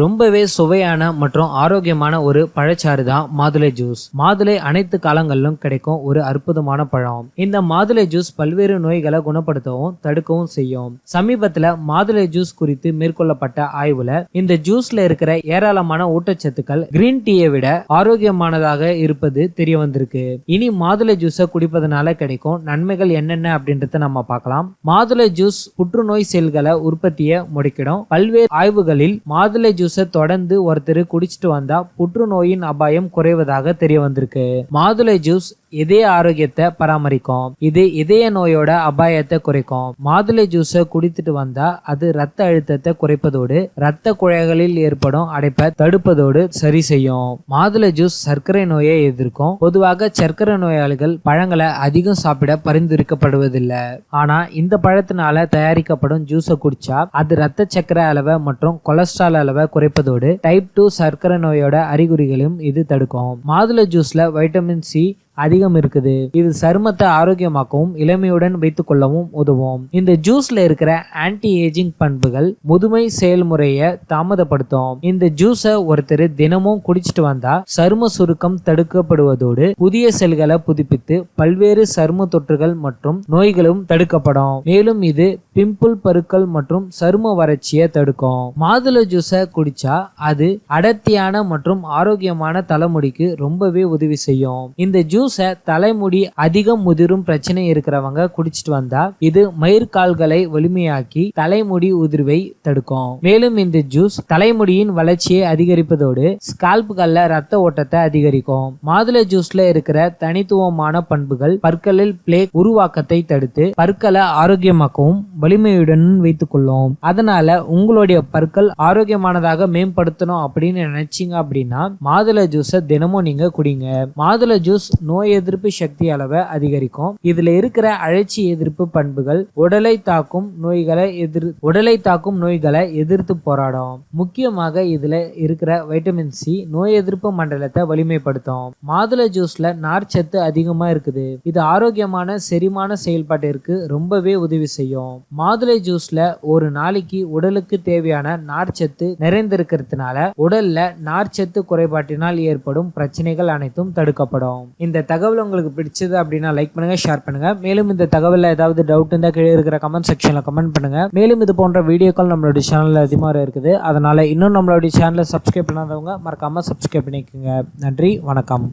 ரொம்பவே சுவையான மற்றும் ஆரோக்கியமான ஒரு பழச்சாறு தான் மாதுளை ஜூஸ். மாதுளை அனைத்து காலங்களிலும் கிடைக்கும் ஒரு அற்புதமான பழம். இந்த மாதுளை ஜூஸ் பல்வேறு நோய்களை குணப்படுத்தவும் தடுக்கவும் செய்யும். சமீபத்துல மாதுளை ஜூஸ் குறித்து மேற்கொள்ளப்பட்ட ஆய்வுல இந்த ஜூஸ்ல இருக்கிற ஏராளமான ஊட்டச்சத்துக்கள் கிரீன் டீயை விட ஆரோக்கியமானதாக இருப்பது தெரிய வந்திருக்கு. இனி மாதுளை ஜூஸை குடிப்பதனால கிடைக்கும் நன்மைகள் என்னென்ன அப்படின்றத நம்ம பார்க்கலாம். மாதுளை ஜூஸ் புற்றுநோய் செல்களை உற்பத்தியை முடக்கிடும். பல்வேறு ஆய்வுகளில் மாதுளை ஜூஸை தொடர்ந்து ஒருத்தர் குடிச்சிட்டு வந்தா புற்றுநோயின் அபாயம் குறைவதாக தெரிய வந்திருக்கு. மாதுளை ஜூஸ் இதய ஆரோக்கியத்தை பராமரிக்கும். இது இதய நோயோட அபாயத்தை குறைக்கும். மாதுளை ஜூஸை குடித்துட்டு வந்தா அது ரத்த அழுத்தத்தை குறைப்பதோடு ரத்த குழாய்களில் ஏற்படும் அடைப்பை தடுப்பதோடு சரி செய்யும். மாதுளை ஜூஸ் சர்க்கரை நோயை எதிர்க்கும். பொதுவாக சர்க்கரை நோயாளிகள் பழங்களை அதிகம் சாப்பிட பரிந்துரைக்கப்படுவதில்லை. ஆனா இந்த பழத்தினால தயாரிக்கப்படும் ஜூஸை குடிச்சா அது ரத்த சர்க்கரை அளவை மற்றும் கொலஸ்ட்ரால் அளவை குறைப்பதோடு டைப் டூ சர்க்கரை நோயோட அறிகுறிகளையும் இது தடுக்கும். மாதுளை ஜூஸ்ல வைட்டமின் சி அதிகம் இருக்குது. இது சருமத்தை ஆரோக்கியமாக்கவும் இளமையுடன் வைத்துக் கொள்ளவும் உதவும். இந்த ஜூஸ்ல இருக்கிற ஆன்டி ஏஜிங் பண்புகள் முதுமை செயல்முறையை தாமதப்படுத்தும். இந்த ஜூஸை ஒருத்தர் தினமும் குடிச்சிட்டு வந்தா சரும சுருக்கம் தடுக்கப்படுவதோடு புதிய செல்களை புதுப்பித்து பல்வேறு சரும தொற்றுகள் மற்றும் நோய்களும் தடுக்கப்படும். மேலும் இது பிம்பிள் பருக்கள் மற்றும் சரும வறட்சியை தடுக்கும். மாதுளை ஜூஸை குடிச்சா அது அடர்த்தியான மற்றும் ஆரோக்கியமான தலைமுடிக்கு ரொம்பவே உதவி செய்யும். இந்த ஜூஸ் தலைமுடி அதிகம் முதிரும் பிரச்சனை இருக்கிறவங்க குடிச்சிட்டு வந்தா இது மயிர்கால்களை வலிமையாக்கி தலைமுடி உதிர்வை தடுக்கும். மேலும் இந்த ஜூஸ் தலைமுடியின் வளர்ச்சியை அதிகரிப்பதோடு ஸ்கால்புகள்ல ரத்த ஓட்டத்தை அதிகரிக்கும். மாதுளை ஜூஸ்ல இருக்கிற தனித்துவமான பண்புகள் பற்களில் பிளேக் உருவாக்கத்தை தடுத்து பற்களை ஆரோக்கியமாக்கவும் வலிமையுடன் வைத்துக் கொள்ளும் அதனால உங்களுடைய பற்கள் ஆரோக்கியமானதாக மேம்படுத்தணும் அப்படின்னு நினைச்சீங்க அப்படின்னா மாதுளை ஜூஸை தினமும் நீங்க குடிங்க. மாதுளை ஜூஸ் நோய் எதிர்ப்பு சக்தி அளவை அதிகரிக்கும். இதுல இருக்கிற அழற்சி எதிர்ப்பு பண்புகள் உடலை தாக்கும் நோய்களை எதிர் உடலை தாக்கும் நோய்களை எதிர்த்து போராடும். முக்கியமாக இதுல இருக்கிற வைட்டமின் சி நோய் எதிர்ப்பு மண்டலத்தை வலிமைப்படுத்தும். மாதுளை ஜூஸ்ல நார்ச்சத்து அதிகமா இருக்குது. இது ஆரோக்கியமான செரிமான செயல்பாட்டிற்கு ரொம்பவே உதவி செய்யும். மாதுளை ஜூஸ்ல ஒரு நாளைக்கு உடலுக்கு தேவையான நார்ச்சத்து நிறைந்திருக்கிறதுனால உடல்ல நார்ச்சத்து குறைபாட்டினால் ஏற்படும் பிரச்சனைகள் அனைத்தும் தடுக்கப்படும். இந்த தகவல் உங்களுக்கு பிடிச்சது அப்படின்னா லைக் பண்ணுங்கள் ஷேர் பண்ணுங்கள் மேலும் இந்த தகவலில் ஏதாவது டவுட் இருந்தால் கீழே இருக்கிற கமெண்ட் செக்ஷனில் கமெண்ட் பண்ணுங்கள் மேலும் இது போன்ற வீடியோக்கள் நம்மளுடைய சேனலில் அதிகமாக இருக்குது. அதனால் இன்னும் நம்மளுடைய சேனலை சப்ஸ்கிரைப் பண்ணாதவங்க மறக்காமல் சப்ஸ்கிரைப் பண்ணிக்கோங்க. நன்றி வணக்கம்.